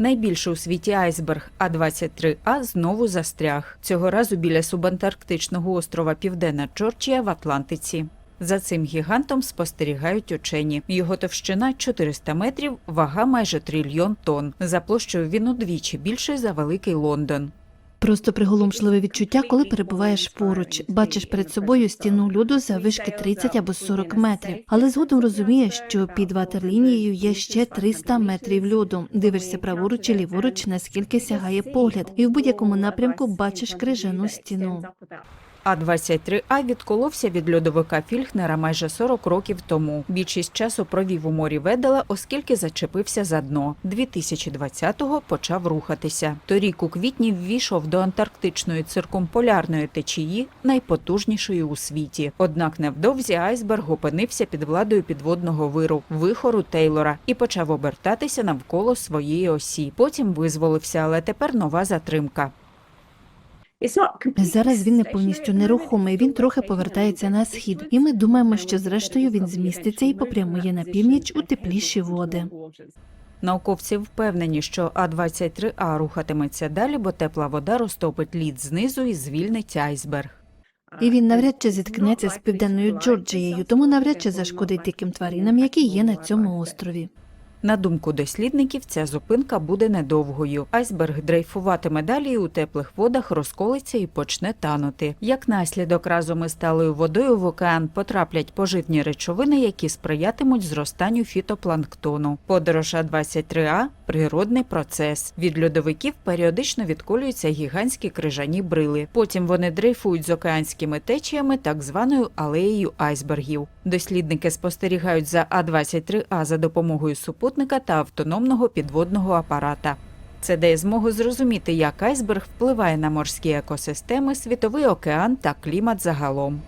Найбільший у світі айсберг А-23А знову застряг. Цього разу біля субантарктичного острова Південна Джорджія в Атлантиці. За цим гігантом спостерігають учені. Його товщина 400 метрів, вага майже трильйон тонн. За площею він удвічі більший за великий Лондон. Просто приголомшливе відчуття, коли перебуваєш поруч, бачиш перед собою стіну льоду заввишки 30 або 40 метрів, але згодом розумієш, що під ватерлінією є ще 300 метрів льоду. Дивишся праворуч і ліворуч, наскільки сягає погляд, і в будь-якому напрямку бачиш крижану стіну. А-23А відколовся від льодовика Фільхнера майже 40 років тому. Більшість часу провів у морі Ведела, оскільки зачепився за дно. 2020-го почав рухатися. Торік у квітні ввійшов до антарктичної циркумполярної течії, найпотужнішої у світі. Однак невдовзі айсберг опинився під владою підводного виру, вихору Тейлора, і почав обертатися навколо своєї осі. Потім визволився, але тепер нова затримка. Зараз він не повністю нерухомий. Він трохи повертається на схід, і ми думаємо, що зрештою він зміститься і попрямує на північ у тепліші води. Науковці впевнені, що А-23А рухатиметься далі, бо тепла вода розтопить лід знизу і звільнить айсберг. І він навряд чи зіткнеться з південною Джорджією, тому навряд чи зашкодить диким тваринам, які є на цьому острові. На думку дослідників, ця зупинка буде недовгою. Айсберг дрейфуватиме далі у теплих водах розколиться і почне танути. Як наслідок разом із сталою водою в океан потраплять поживні речовини, які сприятимуть зростанню фітопланктону. Подорож А-23А – природний процес. Від льодовиків періодично відколюються гігантські крижані брили. Потім вони дрейфують з океанськими течіями так званою алеєю айсбергів. Дослідники спостерігають за А-23А за допомогою супутника та автономного підводного апарата. Це дає змогу зрозуміти, як айсберг впливає на морські екосистеми, світовий океан та клімат загалом.